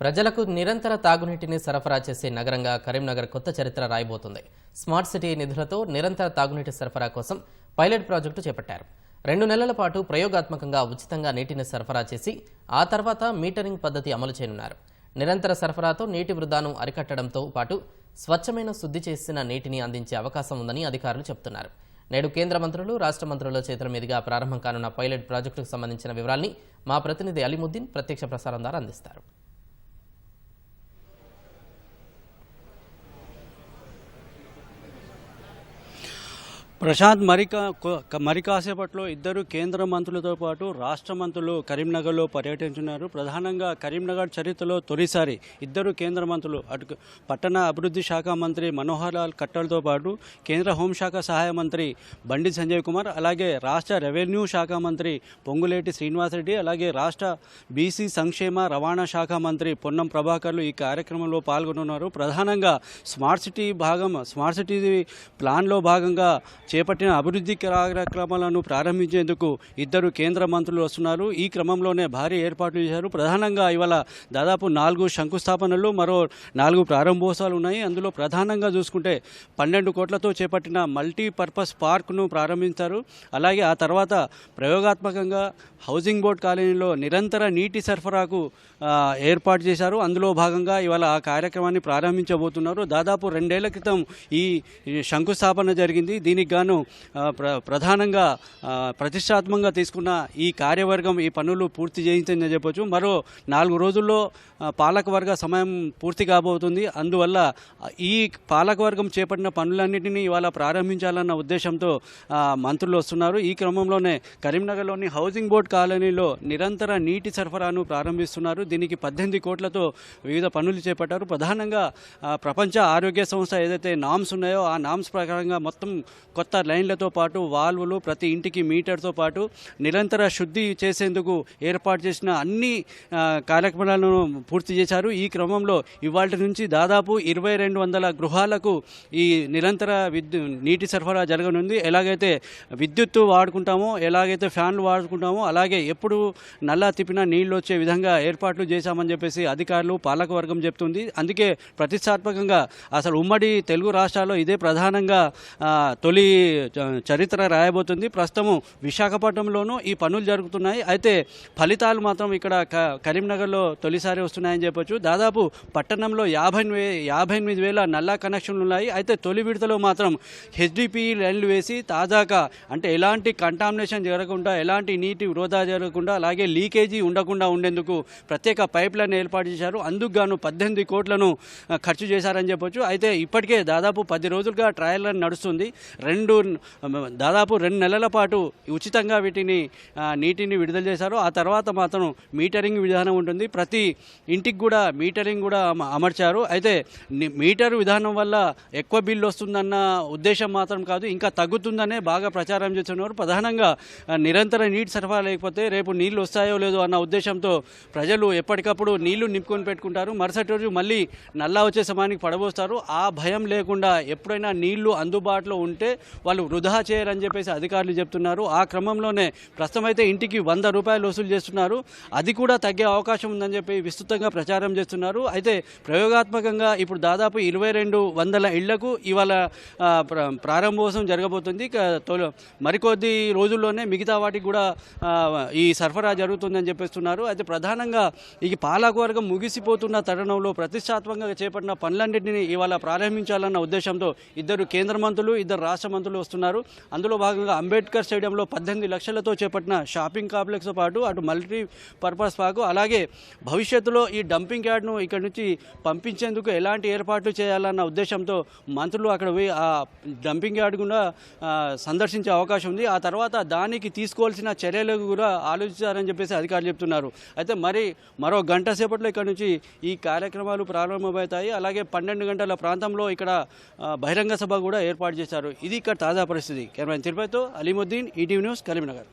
ప్రజలకు నిరంతర తాగునీటిని సరఫరా చేసే నగరంగా కరీంనగర్ కొత్త చరిత్ర రాయబోతుంది. స్మార్ట్ సిటీ నిధులతో నిరంతర తాగునీటి సరఫరా కోసం పైలట్ ప్రాజెక్టు చేపట్టారు. రెండు నెలల పాటు ప్రయోగాత్మకంగా ఉచితంగా నీటిని సరఫరా చేసి ఆ తర్వాత మీటరింగ్ పద్ధతి అమలు చేయనున్నారు. నిరంతర సరఫరాతో నీటి వృధాను అరికట్టడంతో పాటు స్వచ్ఛమైన శుద్ధి చేసిన నీటిని అందించే అవకాశం ఉందని అధికారులు చెబుతున్నారు నేడు కేంద్ర మంత్రులు రాష్ట్ర మంత్రుల చేతుల మీదుగా ప్రారంభం కానున్న పైలట్ ప్రాజెక్టుకు సంబంధించిన వివరాల్ని మా ప్రతినిధి అలీముద్దీన్ ప్రత్యక్ష ప్రసారం ద్వారా అందిస్తారు. ప్రశాంత్ మరికా కొ- మరి కాసేపట్లో ఇద్దరు కేంద్ర మంత్రులతో పాటు రాష్ట్ర మంత్రులు కరీంనగర్లో పర్యటించున్నారు. ప్రధానంగా కరీంనగర్ చరిత్రలో తొలిసారి ఇద్దరు కేంద్ర మంత్రులు అటు పట్టణ అభివృద్ధి శాఖ మంత్రి మనోహర్ లాల్ ఖట్టర్తో పాటు కేంద్ర హోంశాఖ సహాయ మంత్రి బండి సంజయ్ కుమార్ అలాగే రాష్ట్ర రెవెన్యూ శాఖ మంత్రి పొంగులేటి శ్రీనివాసరెడ్డి అలాగే రాష్ట్ర బీసీ సంక్షేమ రవాణా శాఖ మంత్రి పొన్నం ప్రభాకర్లు ఈ కార్యక్రమంలో పాల్గొనున్నారు. ప్రధానంగా స్మార్ట్ సిటీ భాగం స్మార్ట్ సిటీ ప్లాన్లో భాగంగా చేపట్టిన అభివృద్ధి కార్యక్రమాలను ప్రారంభించేందుకు ఇద్దరు కేంద్ర మంత్రులు వస్తున్నారు. ఈ క్రమంలోనే భారీ ఏర్పాట్లు చేశారు. ప్రధానంగా ఇవాళ దాదాపు నాలుగు శంకుస్థాపనలు మరో నాలుగు ప్రారంభోత్సవాలు ఉన్నాయి. అందులో ప్రధానంగా చూసుకుంటే పన్నెండు కోట్లతో చేపట్టిన మల్టీపర్పస్ పార్క్ను ప్రారంభించారు. అలాగే ఆ తర్వాత ప్రయోగాత్మకంగా హౌసింగ్ బోర్డ్ కాలనీలో నిరంతర నీటి సరఫరాకు ఏర్పాటు చేశారు. అందులో భాగంగా ఇవాళ ఆ కార్యక్రమాన్ని ప్రారంభించబోతున్నారు. దాదాపు రెండేళ్ళ క్రితం ఈ ఈ శంకుస్థాపన జరిగింది. దీనికి గాను ప్ర ప్రధానంగా ప్రతిష్టాత్మకంగా తీసుకున్న ఈ కార్యవర్గం ఈ పనులు పూర్తి చేయించిందని చెప్పొచ్చు. మరో నాలుగు రోజుల్లో పాలకవర్గ సమయం పూర్తి కాబోతుంది. అందువల్ల ఈ పాలకవర్గం చేపట్టిన పనులన్నింటినీ ఇవాళ ప్రారంభించాలన్న ఉద్దేశంతో మంత్రులు వస్తున్నారు. ఈ క్రమంలోనే కరీంనగర్లోని హౌసింగ్ బోర్డ్ కాలనీలో నిరంతర నీటి సరఫరాను ప్రారంభిస్తున్నారు. దీనికి పద్దెనిమిది కోట్లతో వివిధ పనులు చేపట్టారు. ప్రధానంగా ప్రపంచ ఆరోగ్య సంస్థ ఏదైతే నామ్స్ ఉన్నాయో ఆ నామ్స్ ప్రకారంగా మొత్తం కొత్త లైన్లతో పాటు వాల్వులు ప్రతి ఇంటికి మీటర్తో పాటు నిరంతర శుద్ధి చేసేందుకు ఏర్పాటు చేసిన అన్ని కార్యక్రమాలను పూర్తి చేశారు. ఈ క్రమంలో ఇవాళ నుంచి దాదాపు ఇరవై రెండు వందల గృహాలకు ఈ నిరంతర విద్యు నీటి సరఫరా జరగనుంది. ఎలాగైతే విద్యుత్తు వాడుకుంటామో ఎలాగైతే ఫ్యాన్లు వాడుకుంటామో అలాగే ఎప్పుడు నల్లా తిప్పినా నీళ్ళు వచ్చే విధంగా ఏర్పాట్లు చేశామని చెప్పేసి అధికారులు పాలకవర్గం చెప్తుంది. అందుకే ప్రతిష్టాత్మకంగా అసలు ఉమ్మడి తెలుగు రాష్ట్రాల్లో ఇదే ప్రధానంగా తొలి చరిత్ర రాయబోతుంది. ప్రస్తుతము విశాఖపట్నంలోనూ ఈ పనులు జరుగుతున్నాయి. అయితే ఫలితాలు మాత్రం ఇక్కడ క- కరీంనగర్లో తొలిసారి వస్తున్నాయని చెప్పొచ్చు. దాదాపు పట్టణంలో యాభై యాభై ఎనిమిది వేల నల్లా కనెక్షన్లు ఉన్నాయి. అయితే తొలి విడతలో మాత్రం హెచ్డిపి లైన్లు వేసి తాజాగా అంటే ఎలాంటి కంటామినేషన్ జరగకుండా ఎలాంటి నీటి వృధా జరగకుండా అలాగే లీకేజీ ఉండకుండా ఉండేందుకు ప్రత్యేక పైప్ లైన్ ఏర్పాటు చేశారు. అందుకు గాను పద్దెనిమిది కోట్లను ఖర్చు చేశారని చెప్పొచ్చు. అయితే ఇప్పటికే దాదాపు పది రోజులుగా ట్రయల్ రన్ నడుస్తుంది. రెండు రెండు దాదాపు రెండు నెలల పాటు ఉచితంగా వీటిని నీటిని విడుదల చేశారు. ఆ తర్వాత మాత్రం మీటరింగ్ విధానం ఉంటుంది. ప్రతి ఇంటికి కూడా మీటరింగ్ కూడా అమర్చారు. అయితే మీటర్ విధానం వల్ల ఎక్కువ బిల్లు వస్తుందన్న ఉద్దేశం మాత్రం కాదు. ఇంకా తగ్గుతుందనే బాగా ప్రచారం చేస్తున్నారు ప్రధానంగా నిరంతర నీటి సరఫరా లేకపోతే రేపు నీళ్ళు వస్తాయో లేదో అన్న ఉద్దేశంతో ప్రజలు ఎప్పటికప్పుడు నీళ్ళు నింపుకొని పెట్టుకుంటారు. మరుసటి రోజు మళ్ళీ నల్లా వచ్చే సమయానికి పడబోస్తారు. ఆ భయం లేకుండా ఎప్పుడైనా నీళ్ళు అందుబాటులో ఉంటే వాళ్ళు వృధా చేయరని చెప్పేసి అధికారులు చెప్తున్నారు. ఆ క్రమంలోనే ప్రస్తుతం అయితే ఇంటికి వంద రూపాయలు వసూలు చేస్తున్నారు. అది కూడా తగ్గే అవకాశం ఉందని చెప్పి విస్తృతంగా ప్రచారం చేస్తున్నారు. అయితే ప్రయోగాత్మకంగా ఇప్పుడు దాదాపు ఇరవై రెండు వందల ఇళ్ళకు ఇవాళ ప్ర- ప్రారంభోత్సవం జరగబోతుంది. మరికొద్ది రోజుల్లోనే మిగతా వాటికి కూడా ఈ సరఫరా జరుగుతుందని చెప్పేస్తున్నారు. అయితే ప్రధానంగా ఈ పాలకవర్గం ముగిసిపోతున్న తరుణంలో ప్రతిష్టాత్మకంగా చేపట్టిన పనులన్నింటినీ ఇవాళ ప్రారంభించాలన్న ఉద్దేశంతో ఇద్దరు కేంద్ర మంత్రులు ఇద్దరు రాష్ట్ర మంత్రులు వస్తున్నారు. అందులో భాగంగా అంబేద్కర్ స్టేడియంలో పద్దెనిమిది లక్షలతో చేపట్టిన షాపింగ్ కాంప్లెక్స్తో పాటు అటు మల్టీ పర్పస్ పార్కు అలాగే భవిష్యత్తులో ఈ డంపింగ్ యార్డ్ను ఇక్కడ నుంచి పంపించేందుకు ఎలాంటి ఏర్పాట్లు చేయాలన్న ఉద్దేశంతో మంత్రులు అక్కడ పోయి ఆ డంపింగ్ యార్డ్ కూడా సందర్శించే అవకాశం ఉంది. ఆ తర్వాత దానికి తీసుకోవాల్సిన చర్యలు కూడా ఆలోచించారని చెప్పేసి అధికారులు చెప్తున్నారు. అయితే మరి మరో గంట సేపట్లో ఇక్కడ నుంచి ఈ కార్యక్రమాలు ప్రారంభమవుతాయి. అలాగే పన్నెండు గంటల ప్రాంతంలో ఇక్కడ బహిరంగ సభ కూడా ఏర్పాటు చేశారు. ఇది ఇక్కడ తాజా పరిస్థితి. కెమెరా తిరుపతితో అలీముద్దీన్ ఈటీవీ న్యూస్ కరీంనగర్.